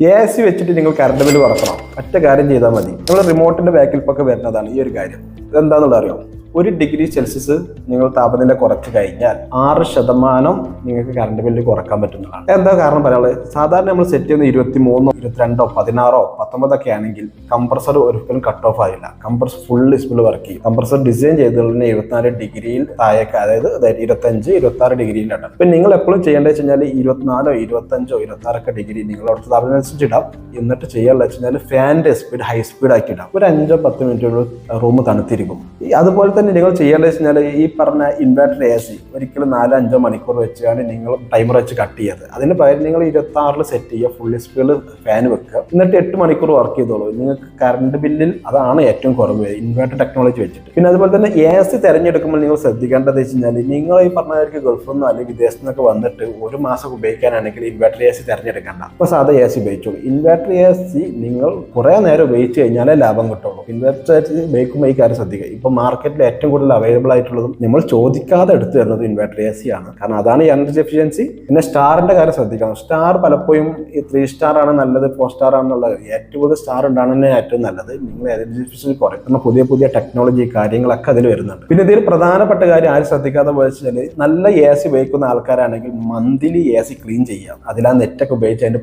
A C വെച്ചിട്ട് നിങ്ങൾ current bill കുറക്കണം ഒറ്റ കാര്യം ചെയ്താൽ മതി. നിങ്ങൾ റിമോട്ടിന്റെ ബാക്കിൽ പൊക്കെ വരുന്നതാണ് ഈ ഒരു കാര്യം. ഇതെന്താണെന്നുള്ളത് അറിയാം? ഒരു ഡിഗ്രി സെൽഷ്യസ് നിങ്ങൾ താപനില കുറച്ച് കഴിഞ്ഞാൽ ആറ് ശതമാനം നിങ്ങൾക്ക് കറണ്ട് ബില്ല് കുറയ്ക്കാൻ പറ്റുന്നതാണ്. എന്താ കാരണം പറയാനുള്ളത്? സാധാരണ നമ്മൾ സെറ്റ് ചെയ്യുന്ന ഇരുപത്തി മൂന്നോ ഇരുപത്തിരണ്ടോ പതിനാറോ പത്തൊമ്പതൊക്കെ ആണെങ്കിൽ കംപ്രസർ ഒരിക്കലും കട്ട് ഓഫ് ആയില്ല കംപ്രസർ ഫുൾ ഡിസ്പ്ലേ വർക്ക് ചെയ്യും. കംപ്രസർ ഡിസൈൻ ചെയ്തതിന് എഴുപത്തിനാല് ഡിഗ്രിയിൽ താഴേക്ക് അതായത് ഇരുപത്തഞ്ച് ഇരുപത്തി ആറ് ഡിഗ്രിയിലാണ് ഇപ്പം നിങ്ങൾ എപ്പോഴും ചെയ്യേണ്ടത് വെച്ച് കഴിഞ്ഞാൽ ഇരുപത്തിനാലോ ഇരുപത്തഞ്ചോ ഇരുപത്തി ആറൊക്കെ ഡിഗ്രി നിങ്ങൾ അവിടുത്തെ താപനില അനുസരിച്ച് ഇടാം. എന്നിട്ട് ചെയ്യാനുള്ള വെച്ച് കഴിഞ്ഞാൽ ഫാനിന്റെ സ്പീഡ് ഹൈ സ്പീഡ് ആക്കി ഇടാം. ഒരു അഞ്ചോ പത്ത് മിനിറ്റ് റൂം തണുത്തിരിക്കും. അതുപോലെ തന്നെ നിങ്ങൾ ചെയ്യേണ്ടത് വെച്ച് കഴിഞ്ഞാൽ ഈ പറഞ്ഞ ഇൻവെർട്ടർ എ സി ഒരിക്കലും നാലോ അഞ്ചോ മണിക്കൂർ വെച്ചാണ് നിങ്ങൾ ടൈമർ വെച്ച് കട്ട് ചെയ്യത് അതിന് പകരം നിങ്ങൾ ഇരുപത്തി ആറിൽ സെറ്റ് ചെയ്യുക ഫുൾ സ്പീഡിൽ ഫാൻ വെക്കുക. എന്നിട്ട് എട്ട് മണിക്കൂർ വർക്ക് ചെയ്തോളൂ. നിങ്ങൾക്ക് കറണ്ട് ബില്ലിൽ അതാണ് ഏറ്റവും കുറവ്. ഇൻവേർട്ടർ ടെക്നോളജി വെച്ചിട്ട്. പിന്നെ അതുപോലെ തന്നെ എ സി തിരഞ്ഞെടുക്കുമ്പോൾ നിങ്ങൾ ശ്രദ്ധിക്കേണ്ടത് വെച്ച് കഴിഞ്ഞാൽ നിങ്ങൾ ഈ പറഞ്ഞവർക്ക് ഗൾഫിൽ നിന്നോ അല്ലെങ്കിൽ വിദേശത്തു നിന്നൊക്കെ വന്നിട്ട് ഒരു മാസം ഉപയോഗിക്കാനാണെങ്കിൽ ഇൻവേർട്ടർ എ സി തിരഞ്ഞെടുക്കേണ്ട. അപ്പോൾ സാധാ എ സി ഉപയോഗിച്ചോളൂ. ഇൻവേർട്ടർ എ സി നിങ്ങൾ കുറേ നേരം ഉപയോഗിച്ച് കഴിഞ്ഞാലേ ലാഭം കിട്ടുള്ളൂ. ഇൻവേർട്ടർ എ സി ഉപയോഗിക്കുമ്പോൾ ഈ കാര്യം ശ്രദ്ധിക്കുക. ഇപ്പോൾ മാർക്കറ്റിൽ ഏറ്റവും കൂടുതൽ അവൈലബിൾ ആയിട്ടുള്ളതും നമ്മൾ ചോദിക്കാതെ എടുത്തു തരുന്നത് ഇൻവേർട്ടർ എ സി ആണ്. കാരണം അതാണ് എനർജി എഫിഷ്യൻസി പിന്നെ സ്റ്റാറിന്റെ കാര്യം ശ്രദ്ധിക്കണം. സ്റ്റാർ പലപ്പോഴും ഈ ത്രീ സ്റ്റാർ ആണ് നല്ലത് ഫോർ സ്റ്റാർ ആണെന്നുള്ളത് ഏറ്റവും കൂടുതൽ സ്റ്റാർ ഉണ്ടാകുന്ന ഏറ്റവും നല്ലത്. നിങ്ങൾ ഐഡന്റിഫിക്കേഷൻ കുറയ്ക്കുന്ന കുറയും പുതിയ പുതിയ ടെക്നോളജി കാര്യങ്ങളൊക്കെ അതിൽ വരുന്നുണ്ട്. പിന്നെ ഇതിൽ പ്രധാനപ്പെട്ട കാര്യം ആരും ശ്രദ്ധിക്കാതെ വെച്ചാൽ നല്ല എ സി ഉപയോഗിക്കുന്ന ആൾക്കാരാണെങ്കിൽ മന്ത്ലി എ സി ക്ലീൻ ചെയ്യാം അതിലാ നെറ്റൊക്കെ ഉപയോഗിച്ച് അതിന്റെ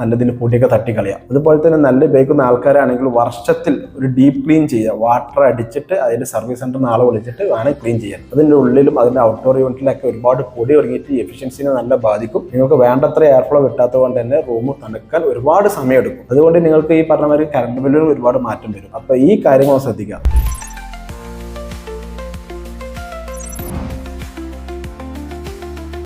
നല്ലതിന് പൊടിയൊക്കെ തട്ടിക്കളയാം അതുപോലെ തന്നെ നല്ല ഉപയോഗിക്കുന്ന ആൾക്കാരാണെങ്കിൽ വർഷത്തിൽ ഒരു ഡീപ്പ് ക്ലീൻ ചെയ്യുക. വാട്ടർ അടിച്ചിട്ട് അതിന്റെ സർവീസ് സെന്ററിൽ ആളെ വിളിച്ചിട്ട് വേണം ക്ലീൻ ചെയ്യാൻ. അതിന്റെ ഉള്ളിലും അതിന്റെ ഔട്ട്ഡോർ യൂണിറ്റിലൊക്കെ ഒരുപാട് പൊടി ഇറങ്ങിയിട്ട് എഫിഷ്യൻസിനെ നല്ല ബാധിക്കും. നിങ്ങൾക്ക് വേണ്ടത്ര എയർ ഫ്ലോ കിട്ടാത്തത് കൊണ്ട് തന്നെ റൂം തണുക്കാൻ ഒരുപാട് സമയം എടുക്കും അതുകൊണ്ട് നിങ്ങൾക്ക് ഈ പറഞ്ഞ മാതിരി കറണ്ട് ബില്ലിൽ ഒരുപാട് മാറ്റം വരും. അപ്പൊ ഈ കാര്യങ്ങൾ ശ്രദ്ധിക്കാം